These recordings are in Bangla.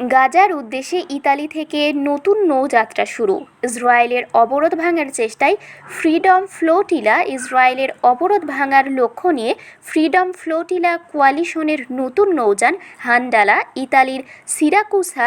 গাজার উদ্দেশ্যে ইতালি থেকে নতুন নৌযাত্রা শুরু। ইসরায়েলের অবরোধ ভাঙার চেষ্টায় ফ্রিডম ফ্লোটিলা ইসরায়েলের অবরোধ ভাঙার লক্ষ্য নিয়ে ফ্রিডম ফ্লোটিলা কোয়ালিশনের নতুন নৌযান হান্ডালা, ইতালির সিরাকুসা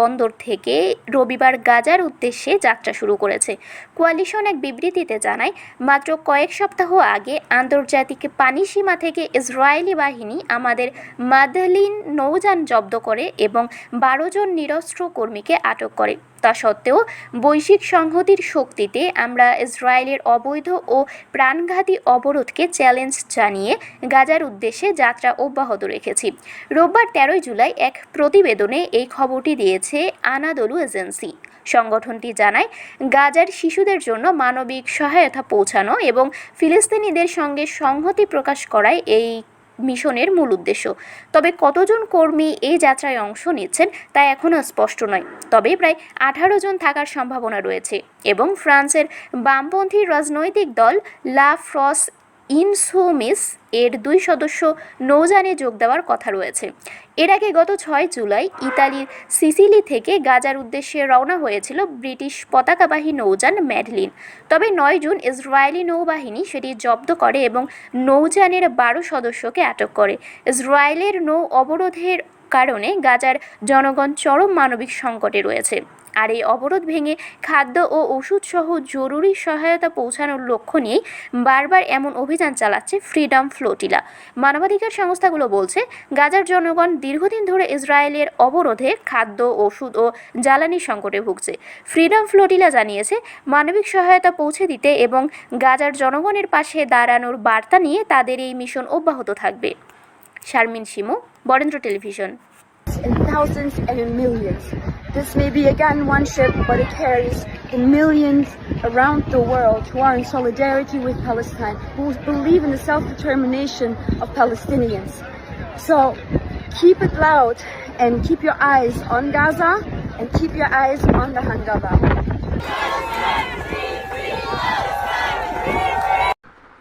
বন্দর থেকে রবিবার গাজার উদ্দেশ্যে যাত্রা শুরু করেছে। কোয়ালিশন এক বিবৃতিতে জানায়, মাত্র কয়েক সপ্তাহ আগে আন্তর্জাতিক পানি সীমা থেকে ইসরায়েলি বাহিনী আমাদের মাদলিন নৌযান জব্দ করে এবং বারো জন নিরস্ত্র কর্মীকে আটক করে। তা সত্ত্বেও বৈশ্বিক সংহতির শক্তিতে আমরা ইসরায়েলের অবৈধ ও প্রাণঘাতী অবরোধকে চ্যালেঞ্জ জানিয়ে গাজার উদ্দেশ্যে যাত্রা অব্যাহত রেখেছি। রোববার তেরোই জুলাই এক প্রতিবেদনে এই খবরটি দিয়েছে আনাদলু এজেন্সি। সংগঠনটি জানায়, গাজার শিশুদের জন্য মানবিক সহায়তা পৌঁছানো এবং ফিলিস্তিনিদের সঙ্গে সংহতি প্রকাশ করায় এই মিশনের মূল উদ্দেশ্য। তবে কতজন কর্মী এই যাত্রায় অংশ নিচ্ছেন তা এখনও স্পষ্ট নয়। তবে প্রায় আঠারো জন থাকার সম্ভাবনা রয়েছে এবং ফ্রান্সের বামপন্থী রাজনৈতিক দল লা ফ্রস ইনসুমিস এর দুই সদস্য নৌযানে যোগ দেওয়ার কথা রয়েছে। এর আগে গত ছয় জুলাই ইতালির সিসিলি থেকে গাজার উদ্দেশ্যে রওনা হয়েছিল ব্রিটিশ পতাকাবাহী নৌযান ম্যাডলিন। তবে নয় জুন ইসরায়েলি নৌবাহিনী সেটি জব্দ করে এবং নৌযানের বারো সদস্যকে আটক করে। ইসরায়েলের নৌ অবরোধের কারণে গাজার জনগণ চরম মানবিক সংকটে রয়েছে। আর এই অবরোধ ভেঙে খাদ্য ও ওষুধ সহ জরুরি সহায়তা পৌঁছানোর লক্ষ্য নিয়ে বারবার এমন অভিযান চালাচ্ছে ফ্রিডম ফ্লোটিলা মানবাধিকার সংস্থাগুলো বলছে, গাজার জনগণ দীর্ঘদিন ধরে ইসরায়েলের অবরোধে খাদ্য, ওষুধ ও জ্বালানি সংকটে ভুগছে। ফ্রিডম ফ্লোটিলা জানিয়েছে, মানবিক সহায়তা পৌঁছে দিতে এবং গাজার জনগণের পাশে দাঁড়ানোর বার্তা নিয়ে তাদের এই মিশন অব্যাহত থাকবে। Sharmin Shimu Barendra television in thousands and in millions. This may be again one ship, but it carries the millions around the world who are in solidarity with Palestine, who believe in the self-determination of Palestinians. So keep it loud and keep your eyes on Gaza and keep your eyes on the Handaba.